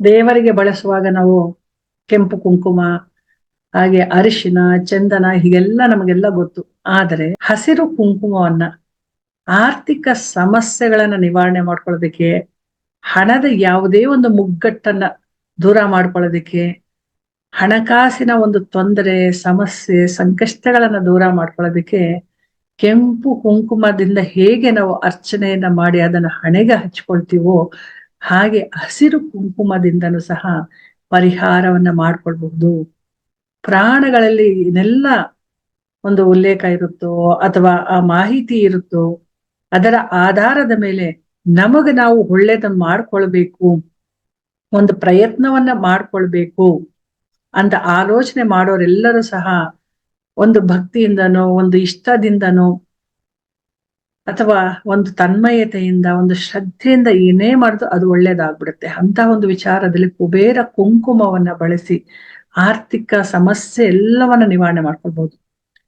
ದೇವರಿಗೆ ಬಳಸುವಾಗ ನಾವು ಕೆಂಪು ಕುಂಕುಮ, ಹಾಗೆ ಅರಿಶಿನ, ಚಂದನ ಹೀಗೆಲ್ಲ ನಮಗೆಲ್ಲ ಗೊತ್ತು. ಆದರೆ ಹಸಿರು ಕುಂಕುಮವನ್ನ ಆರ್ಥಿಕ ಸಮಸ್ಯೆಗಳನ್ನ ನಿವಾರಣೆ ಮಾಡ್ಕೊಳ್ಳೋದಕ್ಕೆ, ಹಣದ ಯಾವುದೇ ಒಂದು ಮುಗ್ಗಟ್ಟನ್ನ ದೂರ ಮಾಡ್ಕೊಳ್ಳೋದಕ್ಕೆ, ಹಣಕಾಸಿನ ಒಂದು ತೊಂದರೆ, ಸಮಸ್ಯೆ, ಸಂಕಷ್ಟಗಳನ್ನ ದೂರ ಮಾಡ್ಕೊಳ್ಳೋದಕ್ಕೆ ಕೆಂಪು ಕುಂಕುಮದಿಂದ ಹೇಗೆ ನಾವು ಅರ್ಚನೆಯನ್ನ ಮಾಡಿ ಅದನ್ನ ಹಣೆಗೆ ಹಚ್ಕೊಳ್ತೀವೋ ಹಾಗೆ ಹಸಿರು ಕುಂಕುಮದಿಂದನೂ ಸಹ ಪರಿಹಾರವನ್ನ ಮಾಡ್ಕೊಳ್ಬಹುದು. ಪ್ರಾಣಗಳಲ್ಲಿ ಇದೆಲ್ಲ ಒಂದು ಉಲ್ಲೇಖ ಇರುತ್ತೋ ಅಥವಾ ಆ ಮಾಹಿತಿ ಇರುತ್ತೋ ಅದರ ಆಧಾರದ ಮೇಲೆ ನಮಗ ನಾವು ಒಳ್ಳೇದನ್ನ ಮಾಡ್ಕೊಳ್ಬೇಕು, ಒಂದು ಪ್ರಯತ್ನವನ್ನ ಮಾಡ್ಕೊಳ್ಬೇಕು ಅಂತ ಆಲೋಚನೆ ಮಾಡೋರೆಲ್ಲರೂ ಸಹ ಒಂದು ಭಕ್ತಿಯಿಂದನೋ, ಒಂದು ಇಷ್ಟದಿಂದನೋ ಅಥವಾ ಒಂದು ತನ್ಮಯತೆಯಿಂದ, ಒಂದು ಶ್ರದ್ಧೆಯಿಂದ ಏನೇ ಮಾಡಿದ್ರು ಅದು ಒಳ್ಳೇದಾಗ್ಬಿಡುತ್ತೆ. ಅಂತ ಒಂದು ವಿಚಾರದಲ್ಲಿ ಕುಬೇರ ಕುಂಕುಮವನ್ನ ಬಳಸಿ ಆರ್ಥಿಕ ಸಮಸ್ಯೆ ಎಲ್ಲವನ್ನ ನಿವಾರಣೆ ಮಾಡ್ಕೊಳ್ಬಹುದು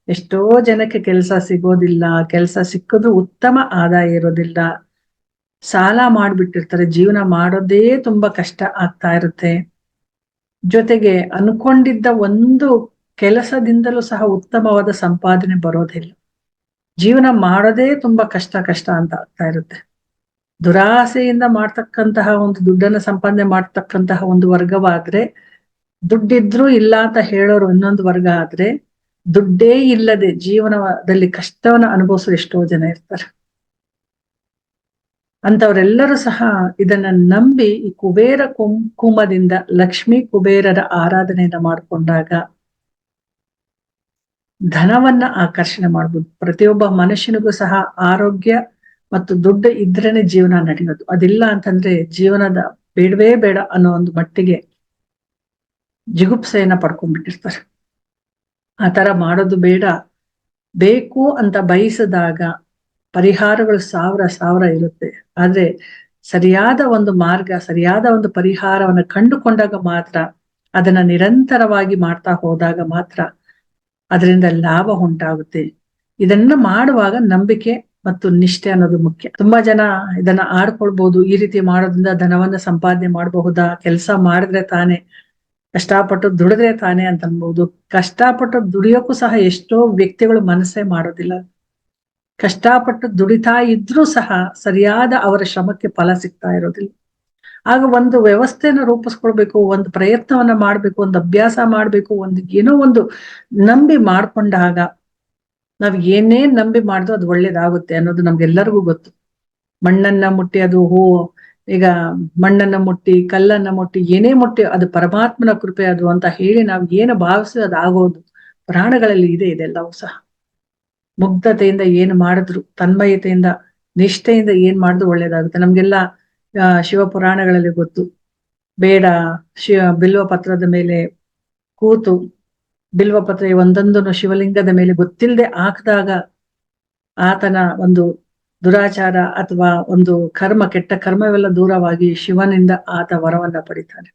ಎಷ್ಟೋ ಜನಕ್ಕೆ ಕೆಲಸ ಸಿಗೋದಿಲ್ಲ, ಕೆಲಸ ಸಿಕ್ಕಿದ್ರು ಉತ್ತಮ ಆದಾಯ ಇರೋದಿಲ್ಲ. ಸಾಲ ಮಾಡ್ಬಿಟ್ಟಿರ್ತಾರೆ, ಜೀವನ ಮಾಡೋದೇ ತುಂಬಾ ಕಷ್ಟ ಆಗ್ತಾ ಇರುತ್ತೆ. ಜೊತೆಗೆ ಅನ್ಕೊಂಡಿದ್ದ ಒಂದು ಕೆಲಸದಿಂದಲೂ ಸಹ ಉತ್ತಮವಾದ ಸಂಪಾದನೆ ಬರೋದಿಲ್ಲ. ಜೀವನ ಮಾಡೋದೇ ತುಂಬಾ ಕಷ್ಟ ಕಷ್ಟ ಅಂತ ಆಗ್ತಾ ಇರುತ್ತೆ. ದುರಾಸೆಯಿಂದ ಮಾಡ್ತಕ್ಕಂತಹ ಒಂದು ದುಡ್ಡನ್ನ ಸಂಪಾದನೆ ಮಾಡ್ತಕ್ಕಂತಹ ಒಂದು ವರ್ಗವಾದ್ರೆ, ದುಡ್ಡಿದ್ರು ಇಲ್ಲ ಅಂತ ಹೇಳೋರು ಇನ್ನೊಂದು ವರ್ಗ ಆದ್ರೆ, ದುಡ್ಡೇ ಇಲ್ಲದೆ ಜೀವನದಲ್ಲಿ ಕಷ್ಟವನ್ನ ಅನುಭವಿಸೋ ಎಷ್ಟೋ ಜನ ಇರ್ತಾರೆ. ಅಂತವರೆಲ್ಲರೂ ಸಹ ಇದನ್ನ ನಂಬಿ ಈ ಕುಬೇರ ಕುಂಕುಮದಿಂದ ಲಕ್ಷ್ಮೀ ಕುಬೇರರ ಆರಾಧನೆಯನ್ನ ಮಾಡಿಕೊಂಡಾಗ ಧನವನ್ನ ಆಕರ್ಷಣೆ ಮಾಡ್ಬೋದು. ಪ್ರತಿಯೊಬ್ಬ ಮನುಷ್ಯನಿಗೂ ಸಹ ಆರೋಗ್ಯ ಮತ್ತು ದುಡ್ಡು ಇದ್ರೇನೆ ಜೀವನ ನಡೆಯೋದು. ಅದಿಲ್ಲ ಅಂತಂದ್ರೆ ಜೀವನದ ಬೇಡವೇ ಬೇಡ ಅನ್ನೋ ಒಂದು ಮಟ್ಟಿಗೆ ಜಿಗುಪ್ಸೆಯನ್ನ ಪಡ್ಕೊಂಡ್ಬಿಟ್ಟಿರ್ತಾರೆ. ಆ ತರ ಮಾಡೋದು ಬೇಡ. ಬೇಕು ಅಂತ ಬಯಸಿದಾಗ ಪರಿಹಾರಗಳು ಸಾವಿರ ಸಾವಿರ ಇರುತ್ತೆ. ಆದ್ರೆ ಸರಿಯಾದ ಒಂದು ಮಾರ್ಗ, ಸರಿಯಾದ ಒಂದು ಪರಿಹಾರವನ್ನ ಕಂಡುಕೊಂಡಾಗ ಮಾತ್ರ ಅದನ್ನ ನಿರಂತರವಾಗಿ ಮಾಡ್ತಾ ಹೋದಾಗ ಮಾತ್ರ ಅದರಿಂದ ಲಾಭ ಉಂಟಾಗುತ್ತೆ. ಇದನ್ನ ಮಾಡುವಾಗ ನಂಬಿಕೆ ಮತ್ತು ನಿಷ್ಠೆ ಅನ್ನೋದು ಮುಖ್ಯ. ತುಂಬಾ ಜನ ಇದನ್ನ ಆಡ್ಕೊಳ್ಬಹುದು ಈ ರೀತಿ ಮಾಡೋದ್ರಿಂದ ಧನವನ್ನ ಸಂಪಾದನೆ ಮಾಡಬಹುದಾ? ಕೆಲಸ ಮಾಡಿದ್ರೆ ತಾನೇ, ಕಷ್ಟಪಟ್ಟು ದುಡಿದ್ರೆ ತಾನೆ ಅಂತ ಅನ್ಬಹುದು ಕಷ್ಟಪಟ್ಟು ದುಡಿಯೋಕ್ಕೂ ಸಹ ಎಷ್ಟೋ ವ್ಯಕ್ತಿಗಳು ಮನಸ್ಸೇ ಮಾಡೋದಿಲ್ಲ. ಕಷ್ಟಪಟ್ಟು ದುಡಿತಾ ಇದ್ರೂ ಸಹ ಸರಿಯಾದ ಅವರ ಶ್ರಮಕ್ಕೆ ಫಲ ಸಿಗ್ತಾ ಇರೋದಿಲ್ಲ. ಆಗ ಒಂದು ವ್ಯವಸ್ಥೆನ ರೂಪಿಸ್ಕೊಳ್ಬೇಕು, ಒಂದು ಪ್ರಯತ್ನವನ್ನ ಮಾಡ್ಬೇಕು, ಒಂದು ಅಭ್ಯಾಸ ಮಾಡ್ಬೇಕು, ಒಂದು ಏನೋ ಒಂದು ನಂಬಿ ಮಾಡ್ಕೊಂಡಾಗ ನಾವ್ ಏನೇ ನಂಬಿ ಮಾಡಿದ್ರು ಅದು ಒಳ್ಳೇದಾಗುತ್ತೆ ಅನ್ನೋದು ನಮ್ಗೆಲ್ಲರಿಗೂ ಗೊತ್ತು. ಮಣ್ಣನ್ನ ಮುಟ್ಟಿ ಅದು ಹೂ, ಈಗ ಮಣ್ಣನ್ನ ಮುಟ್ಟಿ, ಕಲ್ಲನ್ನ ಮುಟ್ಟಿ, ಏನೇ ಮುಟ್ಟಿ ಅದು ಪರಮಾತ್ಮನ ಕೃಪೆ ಅದು ಅಂತ ಹೇಳಿ ನಾವ್ ಏನು ಭಾವಿಸಿ ಅದಾಗೋದು ಪ್ರಾಣಗಳಲ್ಲಿ ಇದೆ ಇದೆಲ್ಲವೂ ಸಹ. ಮುಗ್ಧತೆಯಿಂದ ಏನ್ ಮಾಡಿದ್ರು, ತನ್ಮಯತೆಯಿಂದ, ನಿಷ್ಠೆಯಿಂದ ಏನ್ ಮಾಡಿದ್ರು ಒಳ್ಳೇದಾಗುತ್ತೆ. ನಮ್ಗೆಲ್ಲ ಶಿವ ಪುರಾಣಗಳಲ್ಲಿ ಗೊತ್ತು. ಬೇಡ ಶಿವ ಬಿಲ್ವ ಪತ್ರದ ಮೇಲೆ ಕೂತು, ಬಿಲ್ವ ಪತ್ರ ಒಂದೊಂದನ್ನು ಶಿವಲಿಂಗದ ಮೇಲೆ ಗೊತ್ತಿಲ್ಲದೆ ಹಾಕಿದಾಗ ಆತನ ಒಂದು ದುರಾಚಾರ ಅಥವಾ ಒಂದು ಕರ್ಮ, ಕೆಟ್ಟ ಕರ್ಮವೆಲ್ಲ ದೂರವಾಗಿ ಶಿವನಿಂದ ಆತ ವರವನ್ನ ಪಡಿತಾನೆ.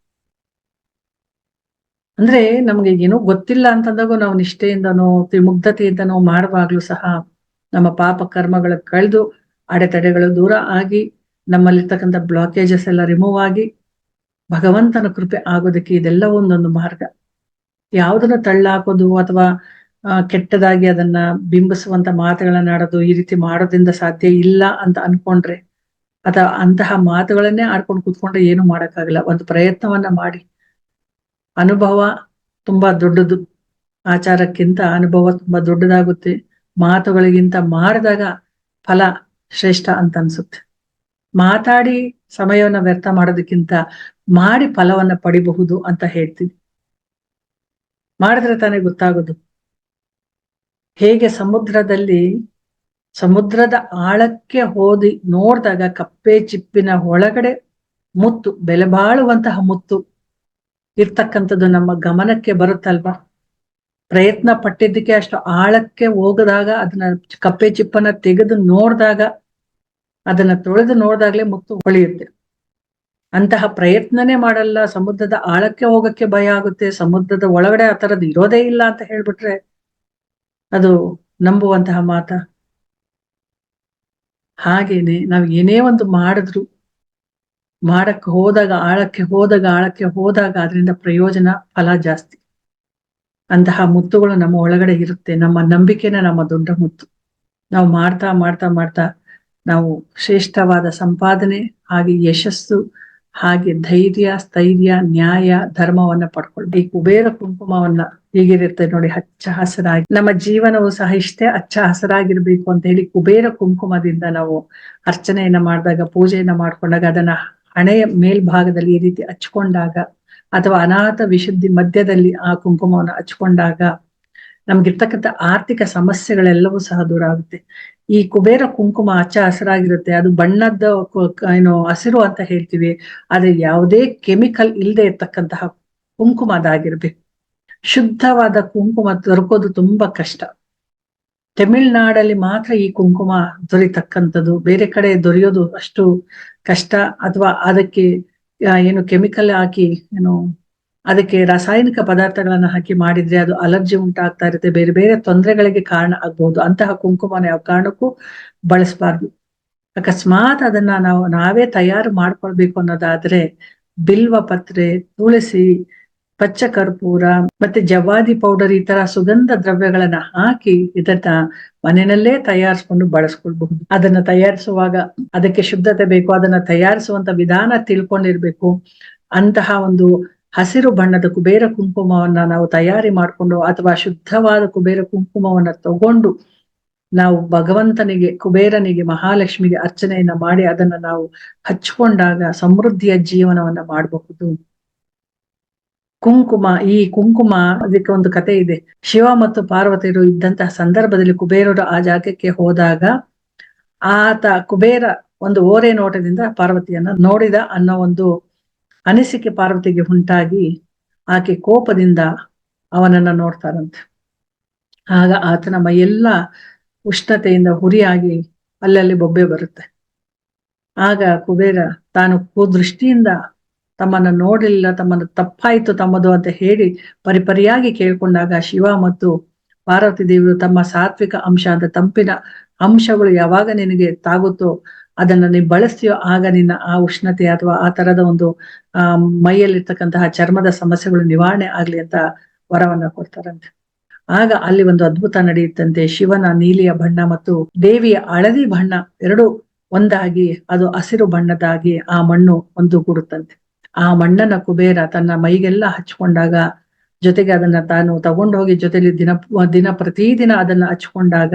ಅಂದ್ರೆ ನಮ್ಗೆ ಏನೋ ಗೊತ್ತಿಲ್ಲ ಅಂತಂದಾಗೂ ನಾವು ನಿಷ್ಠೆಯಿಂದನೋ, ತ್ರಿಮುಗ್ಧತೆಯಿಂದನೋ ಮಾಡುವಾಗ್ಲೂ ಸಹ ನಮ್ಮ ಪಾಪ ಕರ್ಮಗಳ ಕಳೆದು, ಅಡೆತಡೆಗಳು ದೂರ ಆಗಿ ನಮ್ಮಲ್ಲಿರ್ತಕ್ಕಂಥ ಬ್ಲಾಕೇಜಸ್ ಎಲ್ಲ ರಿಮೂವ್ ಆಗಿ ಭಗವಂತನ ಕೃಪೆ ಆಗೋದಕ್ಕೆ ಇದೆಲ್ಲ ಒಂದೊಂದು ಮಾರ್ಗ. ಯಾವುದನ್ನ ತಳ್ಳಾಕೋದು ಅಥವಾ ಕೆಟ್ಟದಾಗಿ ಅದನ್ನ ಬಿಂಬಿಸುವಂತ ಮಾತುಗಳನ್ನ ಆಡೋದು ಈ ರೀತಿ ಮಾಡೋದ್ರಿಂದ ಸಾಧ್ಯ ಇಲ್ಲ ಅಂತ ಅನ್ಕೊಂಡ್ರೆ ಅಥವಾ ಅಂತಹ ಮಾತುಗಳನ್ನೇ ಆಡ್ಕೊಂಡು ಕೂತ್ಕೊಂಡ್ರೆ ಏನು ಮಾಡಕ್ಕಾಗಲ್ಲ. ಒಂದು ಪ್ರಯತ್ನವನ್ನ ಮಾಡಿ. ಅನುಭವ ತುಂಬಾ ದೊಡ್ಡದು. ಆಚಾರಕ್ಕಿಂತ ಅನುಭವ ತುಂಬಾ ದೊಡ್ಡದಾಗುತ್ತೆ. ಮಾತುಗಳಿಗಿಂತ ಮಾಡಿದಾಗ ಫಲ ಶ್ರೇಷ್ಠ ಅಂತ ಅನ್ಸುತ್ತೆ. ಮಾತಾಡಿ ಸಮಯವನ್ನ ವ್ಯರ್ಥ ಮಾಡೋದಕ್ಕಿಂತ ಮಾಡಿ ಫಲವನ್ನ ಪಡಿಬಹುದು ಅಂತ ಹೇಳ್ತೀನಿ. ಮಾಡಿದ್ರೆ ತಾನೇ ಗೊತ್ತಾಗೋದು. ಹೇಗೆ ಸಮುದ್ರದಲ್ಲಿ, ಸಮುದ್ರದ ಆಳಕ್ಕೆ ಹೋದಿ ನೋಡಿದಾಗ ಕಪ್ಪೆ ಚಿಪ್ಪಿನ ಒಳಗಡೆ ಮುತ್ತು, ಬೆಲೆ ಬಾಳುವಂತಹ ಮುತ್ತು ಇರ್ತಕ್ಕಂಥದ್ದು ನಮ್ಮ ಗಮನಕ್ಕೆ ಬರುತ್ತಲ್ವಾ? ಪ್ರಯತ್ನ ಪಟ್ಟಿದ್ದಕ್ಕೆ ಅಷ್ಟು ಆಳಕ್ಕೆ ಹೋಗದಾಗ ಅದನ್ನ ಕಪ್ಪೆ ಚಿಪ್ಪನ್ನ ತೆಗೆದು ನೋಡಿದಾಗ ಅದನ್ನ ತೊಳೆದು ನೋಡಿದಾಗ್ಲೇ ಮುತ್ತು ಹೊಳೆಯುತ್ತೆ. ಅಂತಹ ಪ್ರಯತ್ನನೇ ಮಾಡಲ್ಲ. ಸಮುದ್ರದ ಆಳಕ್ಕೆ ಹೋಗಕ್ಕೆ ಭಯ ಆಗುತ್ತೆ. ಸಮುದ್ರದ ಒಳಗಡೆ ಆ ತರದ್ದು ಇರೋದೇ ಇಲ್ಲ ಅಂತ ಹೇಳ್ಬಿಟ್ರೆ ಅದು ನಂಬುವಂತಹ ಮಾತ. ಹಾಗೇನೆ ನಾವ್ ಏನೇ ಒಂದು ಮಾಡಿದ್ರು ಮಾಡಕ್ಕೆ ಹೋದಾಗ, ಆಳಕ್ಕೆ ಹೋದಾಗ ಆಳಕ್ಕೆ ಹೋದಾಗ ಅದರಿಂದ ಪ್ರಯೋಜನ ಫಲ ಜಾಸ್ತಿ. ಅಂತಹ ಮುತ್ತುಗಳು ನಮ್ಮ ಒಳಗಡೆ ಇರುತ್ತೆ. ನಮ್ಮ ನಂಬಿಕೆನ ನಮ್ಮ ದೊಡ್ಡ ಮುತ್ತು. ನಾವು ಮಾಡ್ತಾ ಮಾಡ್ತಾ ಮಾಡ್ತಾ ನಾವು ಶ್ರೇಷ್ಠವಾದ ಸಂಪಾದನೆ ಹಾಗೆ ಯಶಸ್ಸು ಹಾಗೆ ಧೈರ್ಯ, ಸ್ಥೈರ್ಯ, ನ್ಯಾಯ ಧರ್ಮವನ್ನ ಪಡ್ಕೊಳ್ಬೇಕು. ಈ ಕುಬೇರ ಕುಂಕುಮವನ್ನ ಹೀಗಿರುತ್ತೆ ನೋಡಿ ಹಚ್ಚ ಹಸರಾಗಿ. ನಮ್ಮ ಜೀವನವು ಸಹ ಇಷ್ಟೇ ಹಚ್ಚ ಹಸರಾಗಿರ್ಬೇಕು ಅಂತ ಹೇಳಿ ಕುಬೇರ ಕುಂಕುಮದಿಂದ ನಾವು ಅರ್ಚನೆಯನ್ನ ಮಾಡಿದಾಗ, ಪೂಜೆಯನ್ನ ಮಾಡ್ಕೊಂಡಾಗ, ಅದನ್ನ ಹಣೆಯ ಮೇಲ್ಭಾಗದಲ್ಲಿ ಈ ರೀತಿ ಹಚ್ಕೊಂಡಾಗ, ಅಥವಾ ಅನಾಥ ವಿಶುದ್ಧಿ ಮಧ್ಯದಲ್ಲಿ ಆ ಕುಂಕುಮವನ್ನು ಹಚ್ಕೊಂಡಾಗ, ನಮ್ಗಿರ್ತಕ್ಕಂಥ ಆರ್ಥಿಕ ಸಮಸ್ಯೆಗಳೆಲ್ಲವೂ ಸಹ ದೂರ ಆಗುತ್ತೆ. ಈ ಕುಬೇರ ಕುಂಕುಮ ಹಚ್ಚ ಹಸಿರಾಗಿರುತ್ತೆ, ಅದು ಬಣ್ಣದ ಏನು ಹಸಿರು ಅಂತ ಹೇಳ್ತೀವಿ, ಆದ್ರೆ ಯಾವುದೇ ಕೆಮಿಕಲ್ ಇಲ್ಲದೆ ಇರ್ತಕ್ಕಂತಹ ಕುಂಕುಮ ಅದಾಗಿರ್ಬೇಕು ಶುದ್ಧವಾದ ಕುಂಕುಮ ದೊರಕೋದು ತುಂಬಾ ಕಷ್ಟ. ತಮಿಳ್ನಾಡಲ್ಲಿ ಮಾತ್ರ ಈ ಕುಂಕುಮ ದೊರೀತಕ್ಕಂಥದ್ದು, ಬೇರೆ ಕಡೆ ದೊರೆಯೋದು ಅಷ್ಟು ಕಷ್ಟ, ಅಥವಾ ಅದಕ್ಕೆ ಏನು ಕೆಮಿಕಲ್ ಹಾಕಿ, ಏನು ಅದಕ್ಕೆ ರಾಸಾಯನಿಕ ಪದಾರ್ಥಗಳನ್ನ ಹಾಕಿ ಮಾಡಿದ್ರೆ ಅದು ಅಲರ್ಜಿ ಉಂಟಾಗ್ತಾ ಇರುತ್ತೆ. ಬೇರೆ ಬೇರೆ ತೊಂದರೆಗಳಿಗೆ ಕಾರಣ ಆಗ್ಬಹುದು. ಅಂತಹ ಕುಂಕುಮನ ಯಾವ ಕಾರಣಕ್ಕೂ ಬಳಸಬಾರ್ದು. ಅಕಸ್ಮಾತ್ ಅದನ್ನ ನಾವು, ನಾವೇ ತಯಾರು ಮಾಡ್ಕೊಳ್ಬೇಕು ಅನ್ನೋದಾದ್ರೆ ಬಿಲ್ವ ಪತ್ರೆ, ತುಳಸಿ ಪಚ್ಚ ಕರ್ಪೂರ ಮತ್ತೆ ಜವಾದಿ ಪೌಡರ್ ಈ ತರ ಸುಗಂಧ ದ್ರವ್ಯಗಳನ್ನ ಹಾಕಿ ಇದನ್ನ ಮನೆಯಲ್ಲೇ ತಯಾರಿಸ್ಕೊಂಡು ಬಳಸ್ಕೊಳ್ಬಹುದು. ಅದನ್ನ ತಯಾರಿಸುವಾಗ ಅದಕ್ಕೆ ಶುದ್ಧತೆ ಬೇಕು, ಅದನ್ನ ತಯಾರಿಸುವಂತ ವಿಧಾನ ತಿಳ್ಕೊಂಡಿರ್ಬೇಕು. ಅಂತಹ ಒಂದು ಹಸಿರು ಬಣ್ಣದ ಕುಬೇರ ಕುಂಕುಮವನ್ನ ನಾವು ತಯಾರಿ ಮಾಡಿಕೊಂಡು ಅಥವಾ ಶುದ್ಧವಾದ ಕುಬೇರ ಕುಂಕುಮವನ್ನ ತಗೊಂಡು ನಾವು ಭಗವಂತನಿಗೆ, ಕುಬೇರನಿಗೆ, ಮಹಾಲಕ್ಷ್ಮಿಗೆ ಅರ್ಚನೆಯನ್ನ ಮಾಡಿ ಅದನ್ನ ನಾವು ಹಚ್ಕೊಂಡಾಗ ಸಮೃದ್ಧಿಯ ಜೀವನವನ್ನ ಮಾಡಬಹುದು. ಕುಂಕುಮ, ಈ ಕುಂಕುಮ ಅದಕ್ಕೆ ಒಂದು ಕತೆ ಇದೆ. ಶಿವ ಮತ್ತು ಪಾರ್ವತಿಯರು ಇದ್ದಂತಹ ಸಂದರ್ಭದಲ್ಲಿ ಕುಬೇರರು ಆ ಜಾಗಕ್ಕೆ ಹೋದಾಗ ಆತ ಕುಬೇರ ಒಂದು ಓರೆ ನೋಟದಿಂದ ಪಾರ್ವತಿಯನ್ನ ನೋಡಿದ ಅನ್ನೋ ಒಂದು ಅನಿಸಿಕೆ ಪಾರ್ವತಿಗೆ ಉಂಟಾಗಿ ಆಕೆ ಕೋಪದಿಂದ ಅವನನ್ನ ನೋಡ್ತಾರಂತೆ. ಆಗ ಆತನ ಮೈಯೆಲ್ಲ ಉಷ್ಣತೆಯಿಂದ ಹುರಿಯಾಗಿ ಅಲ್ಲಲ್ಲಿ ಬೊಬ್ಬೆ ಬರುತ್ತೆ. ಆಗ ಕುಬೇರ ತಾನು ಕುದೃಷ್ಟಿಯಿಂದ ತಮ್ಮನ್ನ ನೋಡಲಿಲ್ಲ, ತಮ್ಮನ್ನು ತಪ್ಪಾಯ್ತು ತಮ್ಮದು ಅಂತ ಹೇಳಿ ಪರಿಪರಿಯಾಗಿ ಕೇಳ್ಕೊಂಡಾಗ ಶಿವ ಮತ್ತು ಪಾರ್ವತಿ ದೇವರು ತಮ್ಮ ಸಾತ್ವಿಕ ಅಂಶ ಅಂತ ತಂಪಿನ ಅಂಶಗಳು ಯಾವಾಗ ನಿನಗೆ ತಾಗುತ್ತೋ ಅದನ್ನ ನೀವು ಬಳಸ್ತೀಯೋ ಆಗ ನಿನ್ನ ಆ ಉಷ್ಣತೆ ಅಥವಾ ಆ ತರದ ಒಂದು, ಆ, ಮೈಯಲ್ಲಿರ್ತಕ್ಕಂತಹ ಚರ್ಮದ ಸಮಸ್ಯೆಗಳು ನಿವಾರಣೆ ಆಗ್ಲಿ ಅಂತ ವರವನ್ನ ಕೊಡ್ತಾರಂತೆ. ಆಗ ಅಲ್ಲಿ ಒಂದು ಅದ್ಭುತ ನಡೆಯುತ್ತಂತೆ. ಶಿವನ ನೀಲಿಯ ಬಣ್ಣ ಮತ್ತು ದೇವಿಯ ಹಳದಿ ಬಣ್ಣ ಎರಡು ಒಂದಾಗಿ, ಅದು ಹಸಿರು ಬಣ್ಣದಾಗಿ ಆ ಮಣ್ಣು ಒಂದು ಕೂಡುತ್ತಂತೆ ಆ ಮಣ್ಣನ ಕುಬೇರ ತನ್ನ ಮೈಗೆಲ್ಲ ಹಚ್ಕೊಂಡಾಗ ಜೊತೆಗೆ ಅದನ್ನ ತಾನು ತಗೊಂಡು ಹೋಗಿ ಜೊತೆಲಿ ದಿನ ದಿನ ಪ್ರತಿದಿನ ಅದನ್ನ ಹಚ್ಕೊಂಡಾಗ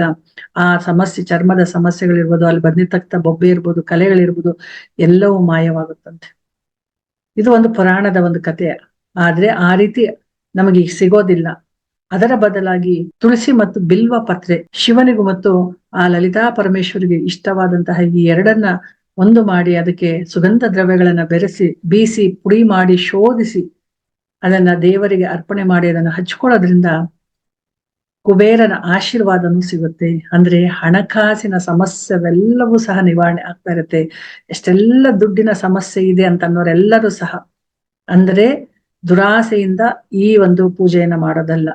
ಆ ಸಮಸ್ಯೆ, ಚರ್ಮದ ಸಮಸ್ಯೆಗಳಿರ್ಬೋದು, ಅಲ್ಲಿ ಬಂದಿರ್ತಕ್ಕಂಥ ಬೊಬ್ಬೆ ಇರ್ಬೋದು, ಕಲೆಗಳಿರ್ಬೋದು, ಎಲ್ಲವೂ ಮಾಯವಾಗುತ್ತಂತೆ. ಇದು ಒಂದು ಪುರಾಣದ ಒಂದು ಕಥೆ ಆದ್ರೆ ಆ ರೀತಿ ನಮಗೆ ಸಿಗೋದಿಲ್ಲ. ಅದರ ಬದಲಾಗಿ ತುಳಸಿ ಮತ್ತು ಬಿಲ್ವ ಪತ್ರೆ ಶಿವನಿಗೂ ಮತ್ತು ಆ ಲಲಿತಾ ಪರಮೇಶ್ವರಿಗೆ ಇಷ್ಟವಾದಂತಹ ಈ ಎರಡನ್ನ ಒಂದು ಮಾಡಿ ಅದಕ್ಕೆ ಸುಗಂಧ ದ್ರವ್ಯಗಳನ್ನ ಬೆರೆಸಿ, ಬೀಸಿ, ಪುಡಿ ಮಾಡಿ, ಶೋಧಿಸಿ ಅದನ್ನ ದೇವರಿಗೆ ಅರ್ಪಣೆ ಮಾಡಿ ಅದನ್ನ ಹಚ್ಕೊಳ್ಳೋದ್ರಿಂದ ಕುಬೇರನ ಆಶೀರ್ವಾದನೂ ಸಿಗುತ್ತೆ. ಅಂದ್ರೆ ಹಣಕಾಸಿನ ಸಮಸ್ಯೆವೆಲ್ಲವೂ ಸಹ ನಿವಾರಣೆ ಆಗ್ತಾ ಇರುತ್ತೆ. ಎಷ್ಟೆಲ್ಲ ದುಡ್ಡಿನ ಸಮಸ್ಯೆ ಇದೆ ಅಂತ ಅನ್ನೋರೆಲ್ಲರೂ ಸಹ. ಅಂದ್ರೆ ದುರಾಸೆಯಿಂದ ಈ ಒಂದು ಪೂಜೆಯನ್ನ ಮಾಡೋದಲ್ಲ.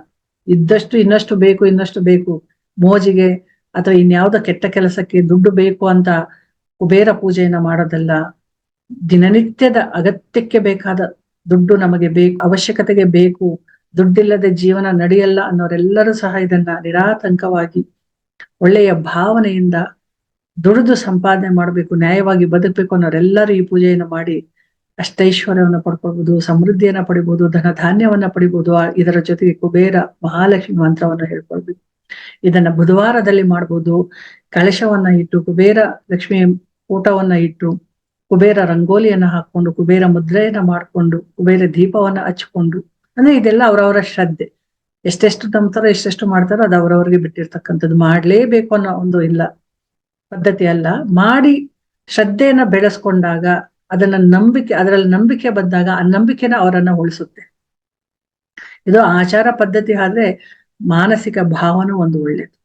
ಇದ್ದಷ್ಟು ಇನ್ನಷ್ಟು ಬೇಕು ಇನ್ನಷ್ಟು ಬೇಕು. ಮೋಜಿಗೆ ಅಥವಾ ಇನ್ಯಾವುದೋ ಕೆಟ್ಟ ಕೆಲಸಕ್ಕೆ ದುಡ್ಡು ಬೇಕು ಅಂತ ಕುಬೇರ ಪೂಜೆಯನ್ನ ಮಾಡೋದಲ್ಲ. ದಿನನಿತ್ಯದ ಅಗತ್ಯಕ್ಕೆ ಬೇಕಾದ ದುಡ್ಡು ನಮಗೆ ಬೇಕು, ಅವಶ್ಯಕತೆಗೆ ಬೇಕು, ದುಡ್ಡಿಲ್ಲದೆ ಜೀವನ ನಡೆಯಲ್ಲ ಅನ್ನೋರೆಲ್ಲರೂ ಸಹ ಇದನ್ನ ನಿರಾತಂಕವಾಗಿ, ಒಳ್ಳೆಯ ಭಾವನೆಯಿಂದ ದುಡಿದು ಸಂಪಾದನೆ ಮಾಡಬೇಕು, ನ್ಯಾಯವಾಗಿ ಬದುಕಬೇಕು ಅನ್ನೋರೆಲ್ಲರೂ ಈ ಪೂಜೆಯನ್ನು ಮಾಡಿ ಅಷ್ಟೈಶ್ವರ್ಯವನ್ನು ಪಡ್ಕೊಳ್ಬಹುದು ಸಮೃದ್ಧಿಯನ್ನ ಪಡಿಬಹುದು ಧನ ಧಾನ್ಯವನ್ನ ಪಡಿಬಹುದು ಇದರ ಜೊತೆಗೆ ಕುಬೇರ, ಮಹಾಲಕ್ಷ್ಮಿ ಮಂತ್ರವನ್ನ ಹೇಳ್ಕೊಳ್ಬೇಕು. ಇದನ್ನ ಬುಧವಾರದಲ್ಲಿ ಮಾಡ್ಬೋದು, ಕಳಶವನ್ನ ಇಟ್ಟು, ಕುಬೇರ ಲಕ್ಷ್ಮಿ ಊಟವನ್ನ ಇಟ್ಟು ಕುಬೇರ ರಂಗೋಲಿಯನ್ನ ಹಾಕೊಂಡು, ಕುಬೇರ ಮುದ್ರೆಯನ್ನ ಮಾಡ್ಕೊಂಡು, ಕುಬೇರ ದೀಪವನ್ನ ಹಚ್ಕೊಂಡು, ಅಂದ್ರೆ ಇದೆಲ್ಲ ಅವರವರ ಶ್ರದ್ಧೆ. ಎಷ್ಟೆಷ್ಟು ನಂಬ್ತಾರೋ, ಎಷ್ಟೆಷ್ಟು ಮಾಡ್ತಾರೋ ಅದು ಅವರವರಿಗೆ ಬಿಟ್ಟಿರ್ತಕ್ಕಂಥದ್ದು. ಮಾಡ್ಲೇಬೇಕು ಅನ್ನೋ ಒಂದು ಇಲ್ಲ, ಪದ್ಧತಿ ಅಲ್ಲ. ಮಾಡಿ ಶ್ರದ್ಧೆಯನ್ನ ಬೆಳೆಸ್ಕೊಂಡಾಗ ಅದನ್ನ ನಂಬಿಕೆ, ಅದರಲ್ಲಿ ನಂಬಿಕೆ ಬಂದಾಗ ಆ ನಂಬಿಕೆನ ಅವರನ್ನ ಉಳಿಸುತ್ತೆ. ಇದು ಆಚಾರ ಪದ್ಧತಿ ಆದ್ರೆ ಮಾನಸಿಕ ಭಾವನೆ ಒಂದು ಒಳ್ಳೇದು.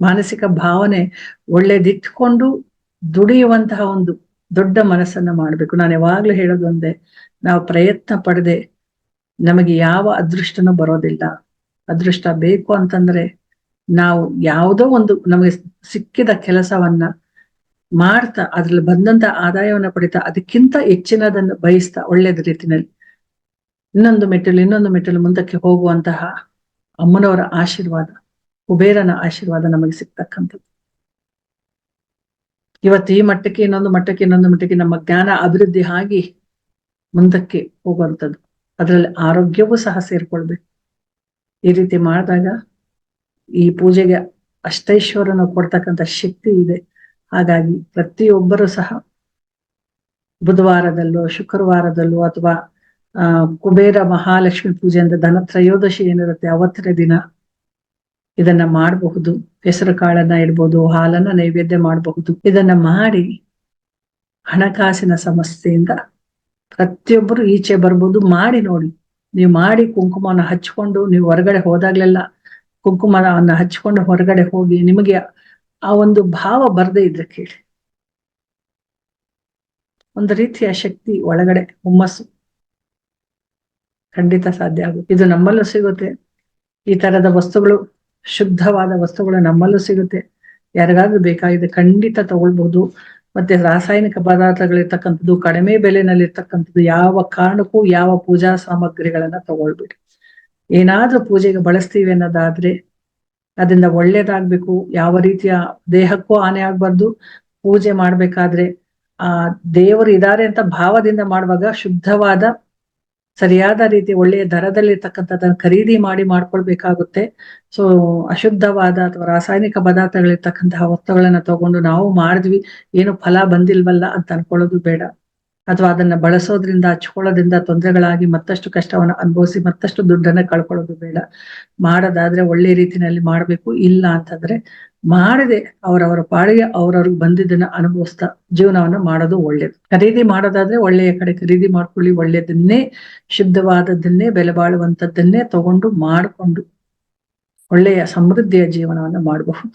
ಮಾನಸಿಕ ಭಾವನೆ ಒಳ್ಳೇದಿಟ್ಕೊಂಡು ದುಡಿಯುವಂತಹ ಒಂದು ದೊಡ್ಡ ಮನಸ್ಸನ್ನ ಮಾಡ್ಬೇಕು. ನಾನು ಯಾವಾಗ್ಲೂ ಹೇಳೋದೊಂದೇ ನಾವು ಪ್ರಯತ್ನ ಪಡದೆ ನಮಗೆ ಯಾವ ಅದೃಷ್ಟನೂ ಬರೋದಿಲ್ಲ. ಅದೃಷ್ಟ ಬೇಕು ಅಂತಂದ್ರೆ ನಾವು ಯಾವುದೋ ಒಂದು ನಮಗೆ ಸಿಕ್ಕಿದ ಕೆಲಸವನ್ನ ಮಾಡ್ತಾ, ಅದ್ರಲ್ಲಿ ಬಂದಂತ ಆದಾಯವನ್ನ ಪಡಿತಾ, ಅದಕ್ಕಿಂತ ಹೆಚ್ಚಿನದನ್ನು ಬಯಸ್ತಾ ಒಳ್ಳೇದ ರೀತಿನಲ್ಲಿ ಇನ್ನೊಂದು ಮೆಟ್ಟಲು ಇನ್ನೊಂದು ಮೆಟ್ಟಲು ಮುಂದಕ್ಕೆ ಹೋಗುವಂತಹ ಅಮ್ಮನವರ ಆಶೀರ್ವಾದ, ಕುಬೇರನ ಆಶೀರ್ವಾದ ನಮಗೆ ಸಿಗ್ತಕ್ಕಂಥದ್ದು. ಇವತ್ತು ಈ ಮಟ್ಟಕ್ಕೆ, ಇನ್ನೊಂದು ಮಟ್ಟಕ್ಕೆ ಇನ್ನೊಂದು ಮಟ್ಟಕ್ಕೆ ನಮ್ಮ ಜ್ಞಾನ ಅಭಿವೃದ್ಧಿ ಆಗಿ ಮುಂದಕ್ಕೆ ಹೋಗುವಂಥದ್ದು. ಅದರಲ್ಲಿ ಆರೋಗ್ಯವೂ ಸಹ ಸೇರ್ಕೊಳ್ಬೇಕು. ಈ ರೀತಿ ಮಾಡಿದಾಗ ಈ ಪೂಜೆಗೆ ಅಷ್ಟೈಶ್ವರನ ಕೊಡ್ತಕ್ಕಂಥ ಶಕ್ತಿ ಇದೆ. ಹಾಗಾಗಿ ಪ್ರತಿಯೊಬ್ಬರು ಸಹ ಬುಧವಾರದಲ್ಲೋ, ಶುಕ್ರವಾರದಲ್ಲೋ ಅಥವಾ ಕುಬೇರ ಮಹಾಲಕ್ಷ್ಮಿ ಪೂಜೆ ಅಂದ್ರೆ ಧನ ತ್ರಯೋದಶಿ ಏನಿರುತ್ತೆ, ಅವತ್ತಿನ ದಿನ ಇದನ್ನ ಮಾಡಬಹುದು. ಹೆಸರು ಕಾಳನ್ನ ಇಡ್ಬೋದು, ಹಾಲನ್ನ ನೈವೇದ್ಯ ಮಾಡಬಹುದು. ಇದನ್ನ ಮಾಡಿ ಹಣಕಾಸಿನ ಸಮಸ್ಯೆಯಿಂದ ಪ್ರತಿಯೊಬ್ಬರು ಈಚೆ ಬರ್ಬೋದು. ಮಾಡಿ ನೋಡಿ. ನೀವು ಮಾಡಿ ಕುಂಕುಮನ ಹಚ್ಕೊಂಡು ನೀವು ಹೊರಗಡೆ ಹೋದಾಗ್ಲೆಲ್ಲ ಕುಂಕುಮನ ಹಚ್ಕೊಂಡು ಹೊರಗಡೆ ಹೋಗಿ ನಿಮಗೆ ಆ ಒಂದು ಭಾವ ಬರದೇ ಇದ್ರೆ ಕೇಳಿ. ಒಂದು ರೀತಿಯ ಶಕ್ತಿ ಒಳಗಡೆ, ಹುಮ್ಮಸ್ಸು ಖಂಡಿತ ಸಾಧ್ಯ ಆಗುತ್ತೆ. ಇದು ನಮ್ಮಲ್ಲೂ ಸಿಗುತ್ತೆ. ಈ ತರದ ವಸ್ತುಗಳು ಶುದ್ಧವಾದ ವಸ್ತುಗಳು ನಮ್ಮಲ್ಲೂ ಸಿಗುತ್ತೆ. ಯಾರಿಗಾದ್ರೂ ಬೇಕಾಗಿದೆ ಖಂಡಿತ ತಗೊಳ್ಬಹುದು. ಮತ್ತೆ ರಾಸಾಯನಿಕ ಪದಾರ್ಥಗಳಿರ್ತಕ್ಕಂಥದ್ದು, ಕಡಿಮೆ ಬೆಲೆನಲ್ಲಿರ್ತಕ್ಕಂಥದ್ದು ಯಾವ ಕಾರಣಕ್ಕೂ ಯಾವ ಪೂಜಾ ಸಾಮಗ್ರಿಗಳನ್ನ ತಗೊಳ್ಬೇಡಿ. ಏನಾದ್ರೂ ಪೂಜೆಗೆ ಬಳಸ್ತೀವಿ ಅನ್ನೋದಾದ್ರೆ ಅದರಿಂದ ಒಳ್ಳೇದಾಗ್ಬೇಕು. ಯಾವ ರೀತಿಯ ದೇಹಕ್ಕೂ ಹಾನಿ ಆಗ್ಬಾರ್ದು. ಪೂಜೆ ಮಾಡ್ಬೇಕಾದ್ರೆ ಆ ದೇವರು ಇದ್ದಾರೆ ಅಂತ ಭಾವದಿಂದ ಮಾಡುವಾಗ ಶುದ್ಧವಾದ ಸರಿಯಾದ ರೀತಿ ಒಳ್ಳೆಯ ದರದಲ್ಲಿರ್ತಕ್ಕಂಥದ್ದನ್ನು ಖರೀದಿ ಮಾಡಿ ಮಾಡ್ಕೊಳ್ಬೇಕಾಗುತ್ತೆ. ಸೊ ಅಶುದ್ಧವಾದ ಅಥವಾ ರಾಸಾಯನಿಕ ಪದಾರ್ಥಗಳಿರ್ತಕ್ಕಂತಹ ವಸ್ತುಗಳನ್ನ ತಗೊಂಡು ನಾವು ಮಾಡಿದ್ವಿ. ಏನು ಫಲ ಬಂದಿಲ್ವಲ್ಲ ಅಂತ ಅನ್ಕೊಳ್ಳೋದು ಬೇಡ. ಅಥವಾ ಅದನ್ನ ಬಳಸೋದ್ರಿಂದ, ಹಚ್ಕೊಳ್ಳೋದ್ರಿಂದ ತೊಂದರೆಗಳಾಗಿ ಮತ್ತಷ್ಟು ಕಷ್ಟವನ್ನು ಅನುಭವಿಸಿ ಮತ್ತಷ್ಟು ದುಡ್ಡನ್ನ ಕಳ್ಕೊಳ್ಳೋದು ಬೇಡ. ಮಾಡೋದಾದ್ರೆ ಒಳ್ಳೆ ರೀತಿನಲ್ಲಿ ಮಾಡ್ಬೇಕು. ಇಲ್ಲ ಅಂತಂದ್ರೆ ಮಾಡದೆ ಅವರವರ ಪಾಡಿಗೆ ಅವ್ರವ್ರಿಗೆ ಬಂದಿದ್ದನ್ನ ಅನುಭವಿಸ್ತಾ ಜೀವನವನ್ನ ಮಾಡೋದು ಒಳ್ಳೇದು. ಖರೀದಿ ಮಾಡೋದಾದ್ರೆ ಒಳ್ಳೆಯ ಕಡೆ ಖರೀದಿ ಮಾಡ್ಕೊಳ್ಳಿ ಒಳ್ಳೆಯದನ್ನೇ ಶುದ್ಧವಾದದ್ದನ್ನೇ, ಬೆಲೆ ಬಾಳುವಂತದ್ದನ್ನೇ ತಗೊಂಡು ಮಾಡಿಕೊಂಡು ಒಳ್ಳೆಯ ಸಮೃದ್ಧಿಯ ಜೀವನವನ್ನ ಮಾಡಬಹುದು.